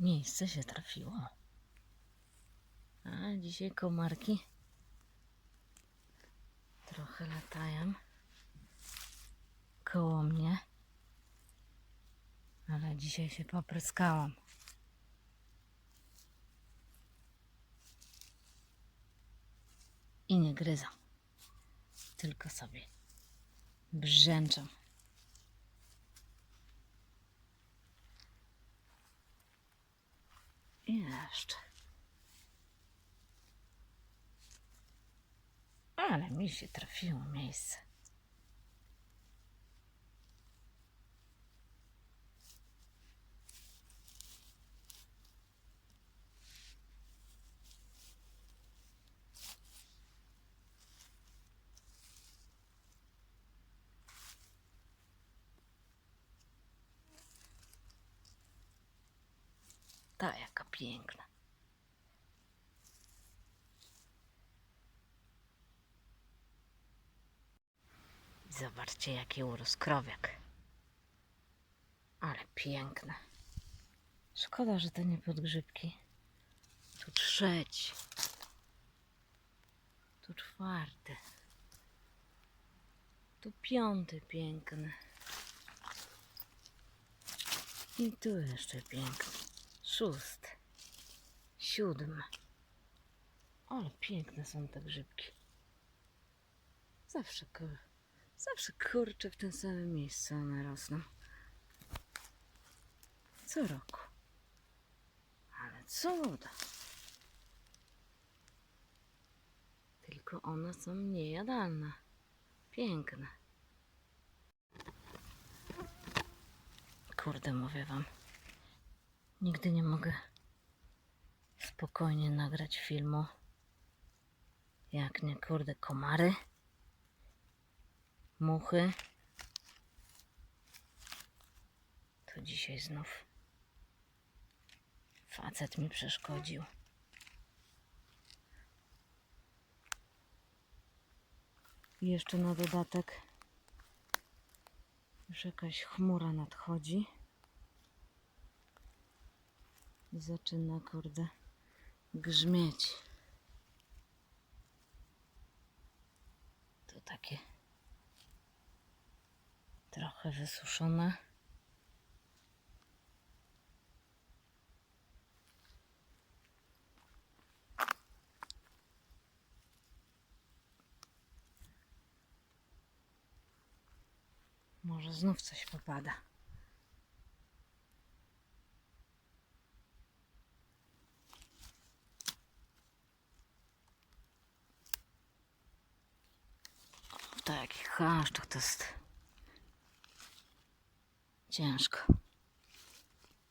Miejsce się trafiło. A dzisiaj komarki trochę latają koło mnie. Ale dzisiaj się popryskałam. I nie gryzą. Tylko sobie brzęczą. Jeszcze. Ale mi się trafiło miejsce. Ta jaka piękna. Zobaczcie jaki urósł krowiak. Ale piękne. Szkoda, że to nie podgrzybki. Tu trzeci. Tu czwarty. Tu piąty piękny. I tu jeszcze piękny. Szósty. Siódmy. Ale piękne są te grzybki. Zawsze kur... Zawsze kurczę w tym samym miejscu one rosną. Co roku. Ale cuda. Tylko one są niejadalne. Piękne. Kurde, mówię wam. Nigdy nie mogę spokojnie nagrać filmu. Jak nie, kurde, komary, muchy. To dzisiaj znów facet mi przeszkodził. I jeszcze na dodatek już jakaś chmura nadchodzi. Zaczyna, kurde, grzmieć. To takie trochę wysuszone. Może znów coś popada. W takich chaszczach to jest ciężko.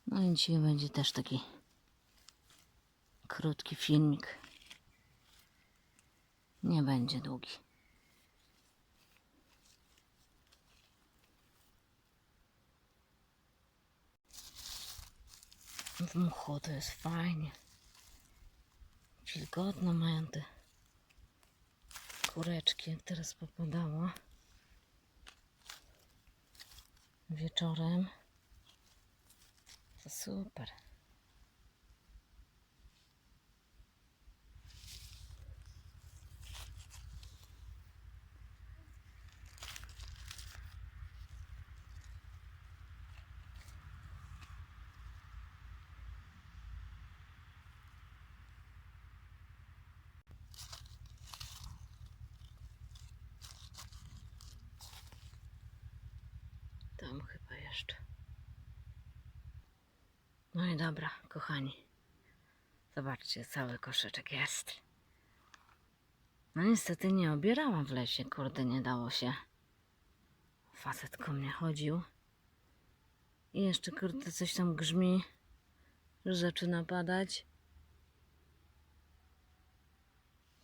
No i dzisiaj będzie też taki krótki filmik. Nie będzie długi. W mchu to jest fajnie. Wilgotno mają te kureczki, jak teraz popadało. Wieczorem. To super. Tam chyba jeszcze. No i dobra, kochani. Zobaczcie, cały koszyczek jest. No niestety nie obierałam w lesie, kurde, nie dało się. Facet ko mnie chodził. I jeszcze, kurde, coś tam grzmi, że zaczyna padać.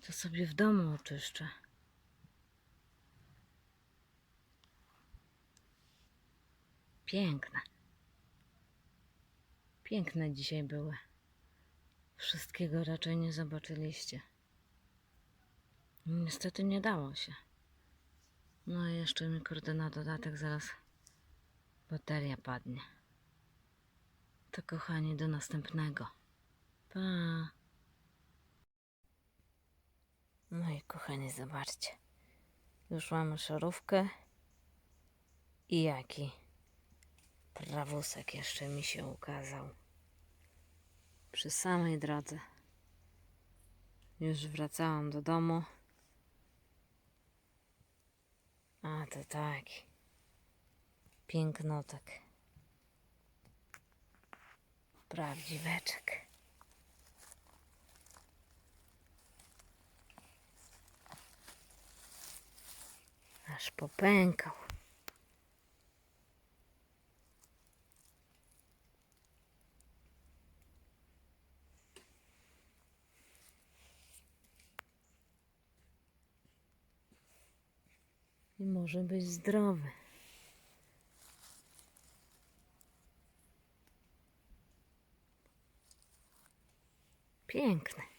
To sobie w domu oczyszczę. Piękne. Piękne dzisiaj były. Wszystkiego raczej nie zobaczyliście. Niestety nie dało się. No i jeszcze mi kurde na dodatek zaraz bateria padnie. To kochani, do następnego. Pa. No i kochani, zobaczcie. Już mamy szarówkę. I jaki trawusek jeszcze mi się ukazał. Przy samej drodze. Już wracałam do domu. A to taki pięknotek. Prawdziweczek. Aż popękał. I może być zdrowy. Piękny.